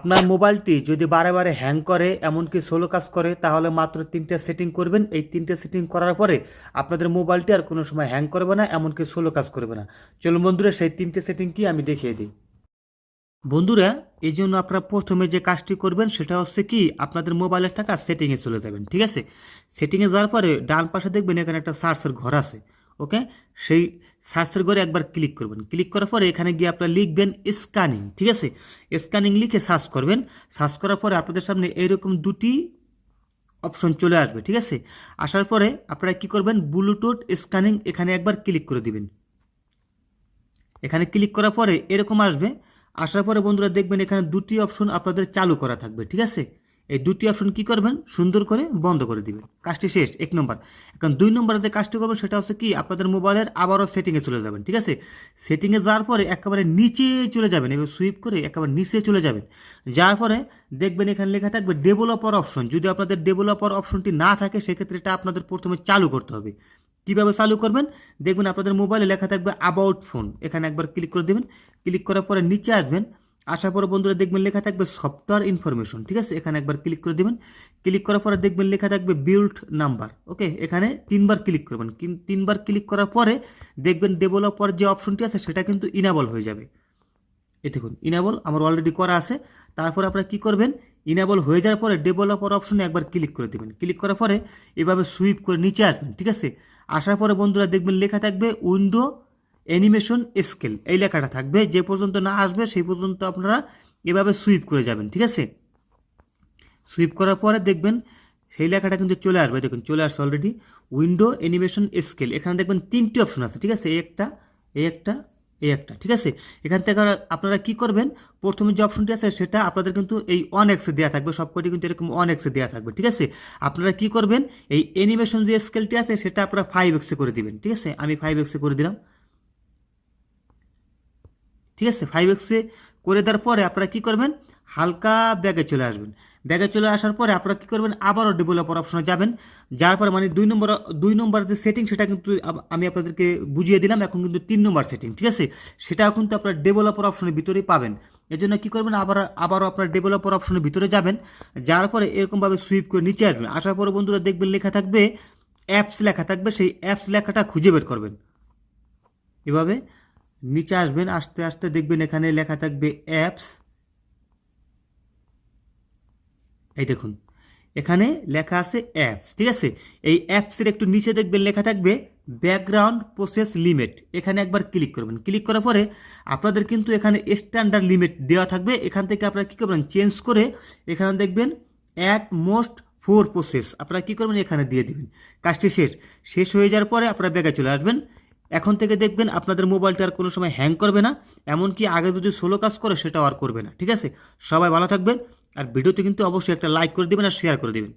আপনার মোবাইলটি যদি বারে বারে হ্যাং করে, এমনকি সোলো কাজ করে, তাহলে মাত্র তিনটে সেটিং করবেন। এই তিনটে সেটিং করার পরে আপনাদের মোবাইলটি আর কোনো সময় হ্যাং করবে না, এমনকি সোলো কাজ করবে না। চলুন বন্ধুরা, সেই তিনটে সেটিং কি আমি দেখিয়ে দিই। বন্ধুরা, এই জন্য আপনারা প্রথমে যে কাজটি করবেন, সেটা হচ্ছে কি, আপনাদের মোবাইলের থাকা সেটিংয়ে চলে যাবেন, ঠিক আছে? সেটিংয়ে যাওয়ার পরে ডান পাশে দেখবেন এখানে একটা সার্চের ঘর আছে। ওকে? সেই সার্চের ঘরে একবার ক্লিক করবেন। ক্লিক করার পরে এখানে গিয়ে আপনারা লিখবেন স্ক্যানিং, ঠিক আছে? স্ক্যানিং লিখে সার্চ করবেন। সার্চ করার পরে আপনাদের সামনে এইরকম দুটি অপশন চলে আসবে, ঠিক আছে? আসার পরে আপনারা কি করবেন? ব্লুটুথ স্ক্যানিং এখানে একবার ক্লিক করে দিবেন। এখানে ক্লিক করার পরে এরকম আসবে। আসার পরে বন্ধুরা দেখবেন এখানে দুটি অপশন আপনাদের চালু করা থাকবে, ঠিক আছে? এই দুটি অপশন কি করবেন? সুন্দর করে বন্ধ করে দিবেন। কাজটি শেষ, এক নম্বর। এখন দুই নম্বরে যে কাজটি করবেন সেটা হচ্ছে কি, আপনাদের মোবাইলের আবারও সেটিংয়ে চলে যাবেন, ঠিক আছে? সেটিংয়ে যাওয়ার পরে একেবারে নিচে চলে যাবেন, এবার সুইপ করে একেবারে নিচে চলে যাবেন। যাওয়ার পরে দেখবেন এখানে লেখা থাকবে ডেভেলপার অপশন যদি আপনাদের ডেভেলপার অপশনটি না থাকে, সেক্ষেত্রে এটা আপনাদের প্রথমে চালু করতে হবে। কীভাবে চালু করবেন? দেখবেন আপনাদের মোবাইলে লেখা থাকবে অ্যাবাউট ফোন এখানে একবার ক্লিক করে দেবেন। ক্লিক করার পরে নিচে আসবেন। আসার পরে বন্ধুরা দেখবেন লেখা থাকবে সফটওয়্যার ইনফরমেশন ঠিক আছে? এখানে একবার ক্লিক করে দেবেন। ক্লিক করার পরে দেখবেন লেখা থাকবে বিল্ড নাম্বার ওকে এখানে তিনবার ক্লিক করবেন। তিনবার ক্লিক করার পরে দেখবেন ডেভেলপার যে অপশনটি আছে, সেটা কিন্তু ইনাবল হয়ে যাবে। এ দেখুন ইনাবল আমার অলরেডি করা আছে। তারপরে আপনারা কি করবেন? ইনাবল হয়ে যাওয়ার পরে ডেভেলপার অপশনে একবার ক্লিক করে দেবেন। ক্লিক করার পরে এভাবে সুইপ করে নিচে আসবেন, ঠিক আছে? আসার পরে বন্ধুরা দেখবেন লেখা থাকবে উইন্ডো অ্যানিমেশন স্কেল এই লেখাটা থাকবে। যে পর্যন্ত না আসবে, সেই পর্যন্ত আপনারা এভাবে সুইপ করে যাবেন, ঠিক আছে? সুইপ করার পরে দেখবেন সেই লেখাটা কিন্তু চলে আসবে। দেখুন, চলে আসছে অলরেডি উইন্ডো অ্যানিমেশন স্কেল এখানে দেখবেন তিনটি অপশন আছে, ঠিক আছে? এই একটা এই একটা এই একটা, ঠিক আছে? এখান থেকে আপনারা কি করবেন? প্রথমে যে অপশনটি আছে, সেটা আপনাদের কিন্তু এই অন এক্সে দেওয়া থাকবে। সবকটি কিন্তু এরকম অন এক্সে দেওয়া থাকবে, ঠিক আছে? আপনারা কি করবেন? এই অ্যানিমেশন যে স্কেলটি আছে, সেটা আপনারা ফাইভ এক্সে করে দিবেন, ঠিক আছে? আমি ফাইভ এক্সে করে দিলাম। ঠিক আছে? ফাইভ এক্সে করে দেওয়ার পরে আপনারা কী করবেন? হালকা ব্যাগে চলে আসবেন। ব্যাগে চলে আসার পরে আপনারা কী করবেন? আবারও ডেভেলপার অপশনে যাবেন। যার পরে মানে দুই নম্বর দুই নম্বর যে সেটিং সেটা কিন্তু আমি আপনাদেরকে বুঝিয়ে দিলাম। এখন কিন্তু তিন নম্বর সেটিং ঠিক আছে? সেটাও কিন্তু আপনার ডেভেলপার অপশনের ভিতরেই পাবেন। এর জন্য কী করবেন? আবার, আবারও আপনার ডেভেলপার অপশনের ভিতরে যাবেন। যার পরে এরকমভাবে সুইপ করে নিচে আসবেন। আসার পরে বন্ধুরা দেখবেন লেখা থাকবে অ্যাপস লেখা থাকবে। সেই অ্যাপস লেখাটা খুঁজে বের করবেন। এভাবে নিচে আসবেন, আস্তে আস্তে দেখবেন এখানে লেখা থাকবে অ্যাপস এই দেখুন, এখানে লেখা আছে অ্যাপস ঠিক আছে? এই অ্যাপসের একটু নিচে দেখবেন লেখা থাকবে ব্যাকগ্রাউন্ড প্রসেস লিমিট এখানে একবার ক্লিক করবেন। ক্লিক করার পরে আপনাদের কিন্তু এখানে স্ট্যান্ডার্ড লিমিট দেওয়া থাকবে। এখান থেকে আপনারা কী করবেন? চেঞ্জ করে এখানে দেখবেন অ্যাট মোস্ট ফোর প্রসেস আপনারা কী করবেন? এখানে দিয়ে দিবেন। কাজটি শেষ। শেষ হয়ে যাওয়ার পরে আপনারা ব্যাগে চলে আসবেন। এখন থেকে দেখবেন আপনাদের মোবাইলটা আর কোনো সময় হ্যাং করবে না, এমনকি আগে যদি সোলো কাজ করে সেটাও আর করবে না, ঠিক আছে? সবাই ভালো থাকবেন, আর ভিডিওতে কিন্তু অবশ্যই একটা লাইক করে দেবেন আর শেয়ার করে দেবেন।